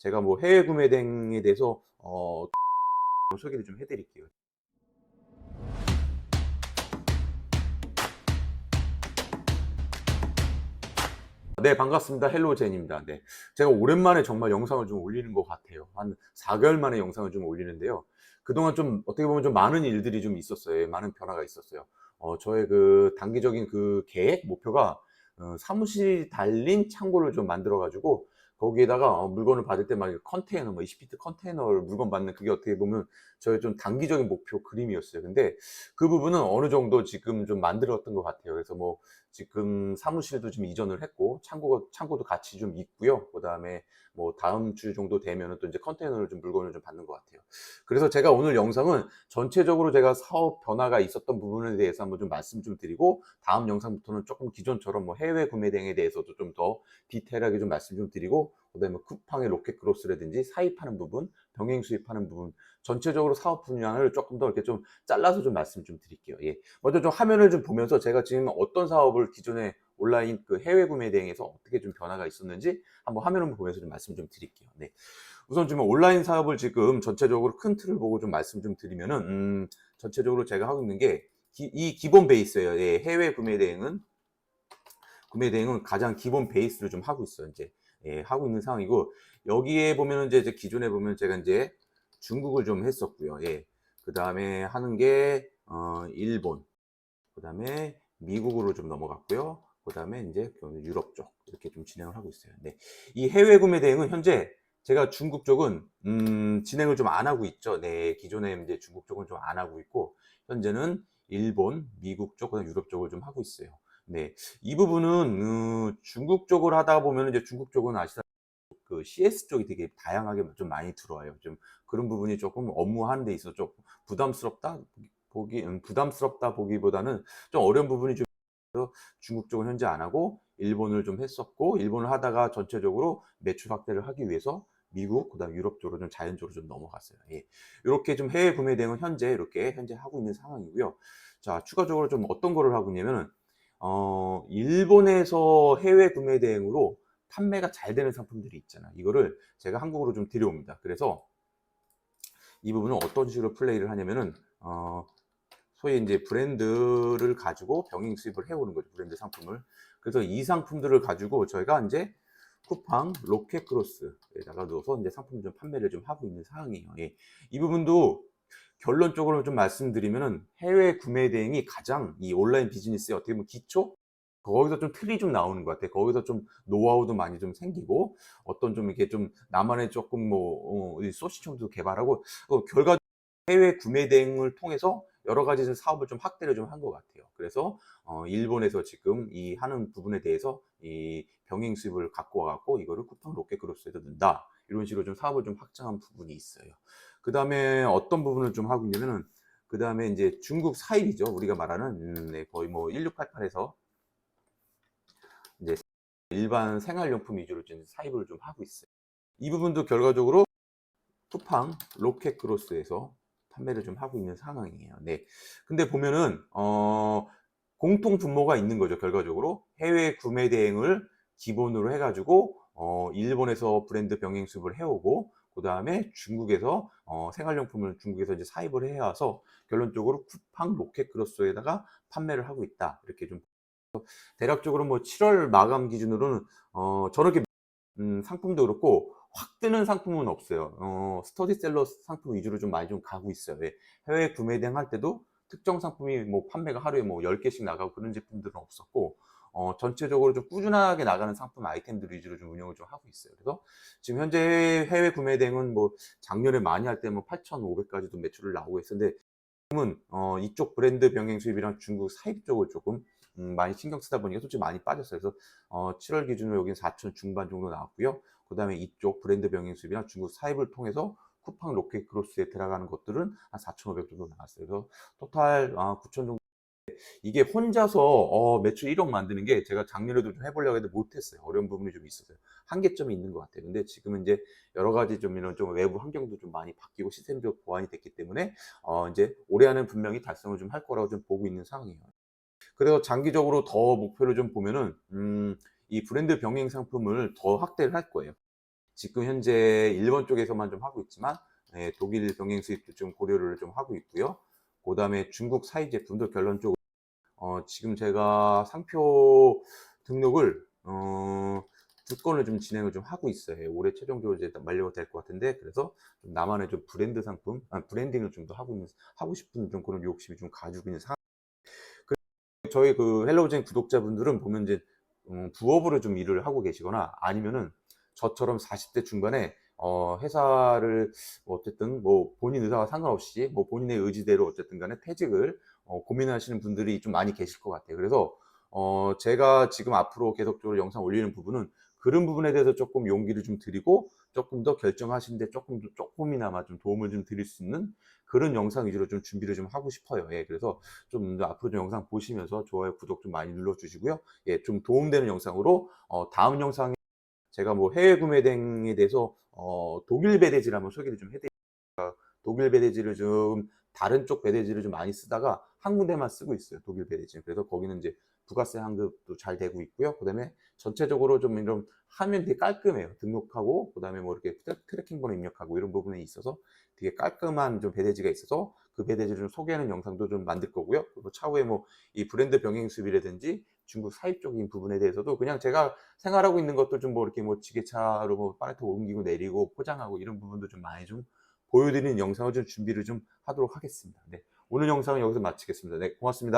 제가 뭐 해외 구매 등에 대해서 어, 소개를 좀 해드릴게요. 네, 반갑습니다. 헬로 젠입니다. 네. 제가 오랜만에 정말 영상을 좀 올리는 것 같아요. 한 4개월 만에 영상을 좀 올리는데요. 그동안 좀 어떻게 보면 좀 많은 일들이 좀 있었어요. 많은 변화가 있었어요. 어, 저의 그 단기적인 그 계획, 목표가 어, 사무실 달린 창고를 좀 만들어 가지고 거기에다가 어, 물건을 받을 때 막 컨테이너, 뭐 20피트 컨테이너를 물건 받는 그게 어떻게 보면 저의 좀 단기적인 목표 그림이었어요. 근데 그 부분은 어느 정도 지금 좀 만들었던 것 같아요. 그래서 뭐 지금 사무실도 좀 이전을 했고 창고가 창고도 같이 좀 있고요. 그다음에 뭐 다음 주 정도 되면은 또 이제 컨테이너를 좀 물건을 좀 받는 것 같아요. 그래서 제가 오늘 영상은 전체적으로 제가 사업 변화가 있었던 부분에 대해서 한번 좀 말씀 좀 드리고 다음 영상부터는 조금 기존처럼 뭐 해외 구매 등에 대해서도 좀 더 디테일하게 좀 말씀 좀 드리고 그다음에 쿠팡의 로켓 크로스라든지 사입하는 부분, 병행 수입하는 부분 전체적으로 사업 분야를 조금 더 이렇게 좀 잘라서 좀 말씀 좀 드릴게요. 예. 먼저 좀 화면을 좀 보면서 제가 지금 어떤 사업을 기존에 온라인 그 해외 구매 대행에서 어떻게 좀 변화가 있었는지 한번 화면을 보면서 좀 말씀 좀 드릴게요. 네. 우선 지금 온라인 사업을 지금 전체적으로 큰 틀을 보고 좀 말씀 좀 드리면은 음, 전체적으로 제가 하고 있는 게 이 기본 베이스예요. 예, 해외 구매 대행은 구매 대행은 가장 기본 베이스를 좀 하고 있어요. 이제 예, 하고 있는 상황이고 여기에 이제 이제 기존에 보면 제가 이제 중국을 좀 했었고요. 예. 그 다음에 하는 게 어, 일본, 그 다음에 미국으로 좀 넘어갔고요. 그 다음에 이제 유럽 쪽 이렇게 좀 진행을 하고 있어요. 네. 이 해외 구매 대행은 현재 제가 중국 쪽은 음, 진행을 좀 안 하고 있죠. 네, 기존에 이제 중국 쪽은 좀 안 하고 있고 현재는 일본, 미국 쪽, 그다음 유럽 쪽을 좀 하고 있어요. 네, 이 부분은 음, 중국 쪽을 하다 보면 이제 중국 쪽은 아시다 그 CS 쪽이 되게 다양하게 좀 많이 들어와요. 좀 그런 부분이 조금 업무하는 데 있어서 좀 부담스럽다 보기 음, 부담스럽다 보기보다는 좀 어려운 부분이 좀 중국 쪽은 현재 안 하고 일본을 좀 했었고 일본을 하다가 전체적으로 매출 확대를 하기 위해서 미국 그다음 유럽 쪽으로 좀 자연적으로 좀 넘어갔어요. 예. 이렇게 좀 해외 구매 대응은 현재 이렇게 현재 하고 있는 상황이고요. 자 추가적으로 좀 어떤 거를 하고 있냐면은 어 일본에서 해외 구매 대행으로 판매가 잘 되는 상품들이 있잖아. 이거를 제가 한국으로 좀 들여옵니다. 그래서 이 부분은 어떤 식으로 플레이를 하냐면은 어, 소위 이제 브랜드를 가지고 병행 수입을 해오는 거죠. 브랜드 상품을. 그래서 이 상품들을 가지고 저희가 이제 쿠팡 로켓 크로스에다가 넣어서 이제 상품 좀 판매를 좀 하고 있는 상황이에요. 예. 이 부분도 결론적으로 좀 말씀드리면은 해외 구매 대행이 가장 이 온라인 비즈니스의 어떻게 보면 기초 거기서 좀 틀이 좀 나오는 것 같아요. 거기서 좀 노하우도 많이 좀 생기고 어떤 좀 이렇게 좀 나만의 조금 뭐 어, 소시청도 개발하고 어, 결과 해외 구매 대행을 통해서 여러 가지 사업을 좀 확대를 좀 한 것 같아요. 그래서 어, 일본에서 지금 이 하는 부분에 대해서 이 병행 수입을 갖고 와갖고 이거를 쿠팡 로켓 크로스에다 넣는다 이런 식으로 좀 사업을 좀 확장한 부분이 있어요. 그 다음에 어떤 부분을 좀 하고 있냐면은 그 다음에 이제 중국 사입이죠. 우리가 말하는 음, 네, 거의 뭐 1688에서 이제 일반 생활용품 위주로 좀 사입을 좀 하고 있어요. 이 부분도 결과적으로 쿠팡 로켓 크로스에서 판매를 좀 하고 있는 상황이에요. 네. 근데 보면은 어 공통 분모가 있는 거죠. 결과적으로 해외 구매 대행을 기본으로 해가지고 어 일본에서 브랜드 병행 수입을 해오고 그 다음에 중국에서 어 생활용품을 중국에서 이제 사입을 해와서 결론적으로 쿠팡 로켓 크로스에다가 판매를 하고 있다. 이렇게 좀 대략적으로 뭐 7월 마감 기준으로는 어 저렇게 음, 상품도 그렇고 확 뜨는 상품은 없어요. 어, 스터디셀러 상품 위주로 좀 많이 좀 가고 있어요. 예. 해외 구매 대행 할 때도 특정 상품이 뭐 판매가 하루에 뭐 10개씩 나가고 그런 제품들은 없었고 어, 전체적으로 좀 꾸준하게 나가는 상품 아이템들 위주로 좀 운영을 좀 하고 있어요. 그래서 지금 현재 해외 구매 대행은 뭐 작년에 많이 할 때 뭐 8,500까지도 매출을 나오고 있었는데 지금은 어, 이쪽 브랜드 병행 수입이랑 중국 사입 쪽을 조금 음, 많이 신경 쓰다 보니까 솔직히 많이 빠졌어요. 그래서 어, 7월 기준으로 여기는 4천 중반 정도 나왔고요. 그 다음에 이쪽 브랜드 병행 수입이나 중국 사입을 통해서 쿠팡 로켓 크로스에 들어가는 것들은 한 4,500 정도 나왔어요. 그래서 토탈 아, 9천 정도. 이게 혼자서 어, 매출 1억 만드는 게 제가 작년에도 좀 해보려고 했는데 못했어요. 어려운 부분이 좀 있었어요. 한계점이 있는 것 같아요. 근데 지금은 이제 여러 가지 좀 이런 좀 외부 환경도 좀 많이 바뀌고 시스템도 보완이 됐기 때문에 어, 이제 올해안은 분명히 달성을 좀 할 거라고 좀 보고 있는 상황이에요. 그래서 장기적으로 더 목표를 좀 보면은 음, 이 브랜드 병행 상품을 더 확대를 할 거예요. 지금 현재 일본 쪽에서만 좀 하고 있지만 예, 독일 병행 수입도 좀 고려를 좀 하고 있고요. 그 다음에 중국 사이 제품도 결론적으로 어, 지금 제가 상표 등록을 어, 두 건을 좀 진행을 좀 하고 있어요. 예, 올해 최종적으로 이제 만료가 될 것 같은데 그래서 좀 나만의 좀 브랜드 상품, 아, 브랜딩을 좀 더 하고 있는 하고 싶은 좀 그런 욕심이 좀 가지고 있는 상황. 그 저희 그 헬로우젠 구독자분들은 보면 이제 음, 부업으로 좀 일을 하고 계시거나 아니면은 저처럼 40대 중반에 어, 회사를 뭐 어쨌든 뭐 본인 의사와 상관없이 뭐 본인의 의지대로 어쨌든 간에 퇴직을 어, 고민하시는 분들이 좀 많이 계실 것 같아요. 그래서 어, 제가 지금 앞으로 계속적으로 영상 올리는 부분은 그런 부분에 대해서 조금 용기를 좀 드리고 조금 더 결정하시는데 조금 더 조금이나마 좀 도움을 좀 드릴 수 있는 그런 영상 위주로 좀 준비를 좀 하고 싶어요. 예, 그래서 좀 앞으로 좀 영상 보시면서 좋아요, 구독 좀 많이 눌러주시고요. 예, 좀 도움되는 영상으로 어, 다음 영상에 제가 뭐 해외 구매 등에 대해서 어, 독일 배대지를 한번 소개를 좀 해드릴게요. 독일 배대지를 좀 다른 쪽 배대지를 좀 많이 쓰다가 한 군데만 쓰고 있어요. 독일 배대지. 그래서 거기는 이제 부가세 환급도 잘 되고 있고요. 그다음에 전체적으로 좀 이런 화면이 되게 깔끔해요. 등록하고 그다음에 뭐 이렇게 트래- 트래킹 번호 입력하고 이런 부분에 있어서 되게 깔끔한 좀 배대지가 있어서 그 배대지를 좀 소개하는 영상도 좀 만들 거고요. 그리고 차후에 뭐 이 브랜드 병행 수비라든지 중국 사입적인 부분에 대해서도 그냥 제가 생활하고 있는 것도 좀 뭐 이렇게 뭐 지게차로 뭐 파레트 옮기고 내리고 포장하고 이런 부분도 좀 많이 좀 보여드리는 영상을 좀 준비를 좀 하도록 하겠습니다. 네. 오늘 영상은 여기서 마치겠습니다. 네, 고맙습니다.